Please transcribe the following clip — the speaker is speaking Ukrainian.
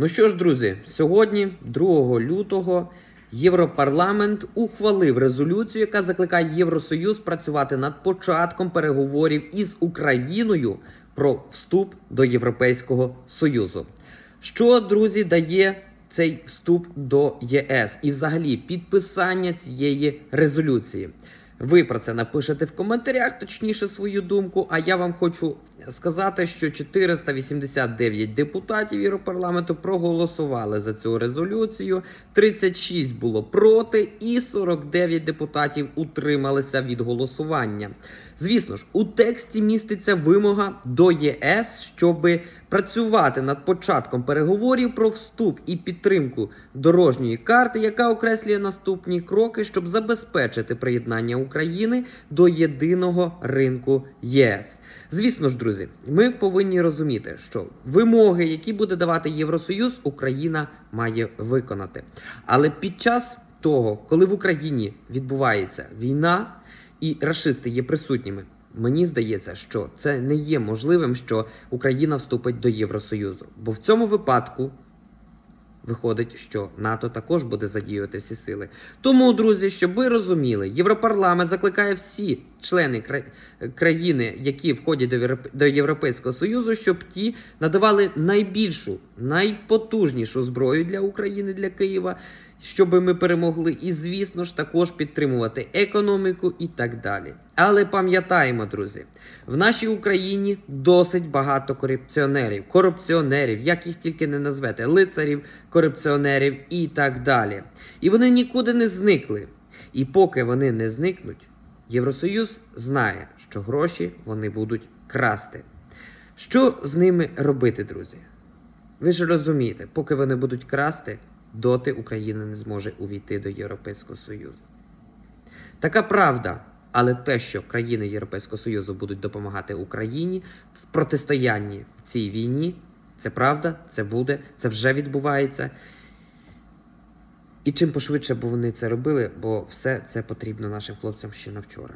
Ну що ж, друзі, сьогодні, 2 лютого, Європарламент ухвалив резолюцію, яка закликає Євросоюз працювати над початком переговорів із Україною про вступ до Європейського Союзу. Що, друзі, дає цей вступ до ЄС і взагалі підписання цієї резолюції? Ви про це напишете в коментарях, точніше свою думку. А я вам хочу сказати, що 489 депутатів Європарламенту проголосували за цю резолюцію. 36 було проти, і 49 депутатів утрималися від голосування. Звісно ж, у тексті міститься вимога до ЄС, щоб працювати над початком переговорів про вступ і підтримку дорожньої карти, яка окреслює наступні кроки, щоб забезпечити приєднання України до єдиного ринку ЄС. Звісно ж, друзі, ми повинні розуміти, що вимоги, які буде давати Євросоюз, Україна має виконати. Але під час того, коли в Україні відбувається війна і рашисти є присутніми. Мені здається, що це не є можливим, що Україна вступить до Євросоюзу. Бо в цьому випадку виходить, що НАТО також буде задіювати всі сили. Тому, друзі, щоб ви розуміли, Європарламент закликає всі члени країни, які входять до Європейського Союзу, щоб ті надавали найбільшу, найпотужнішу зброю для України, для Києва, щоб ми перемогли, і, звісно ж, також підтримувати економіку і так далі. Але пам'ятаємо, друзі, в нашій Україні досить багато корупціонерів, корупціонерів, як їх тільки не назвете, лицарів, корупціонерів і так далі. І вони нікуди не зникли. І поки вони не зникнуть, Євросоюз знає, що гроші вони будуть красти. Що з ними робити, друзі? Ви ж розумієте, поки вони будуть красти, доти Україна не зможе увійти до Європейського Союзу. Така правда. Але те, що країни Європейського Союзу будуть допомагати Україні в протистоянні в цій війні, це правда, це буде, це вже відбувається. І чим пошвидше б вони це робили, бо все це потрібно нашим хлопцям ще на вчора.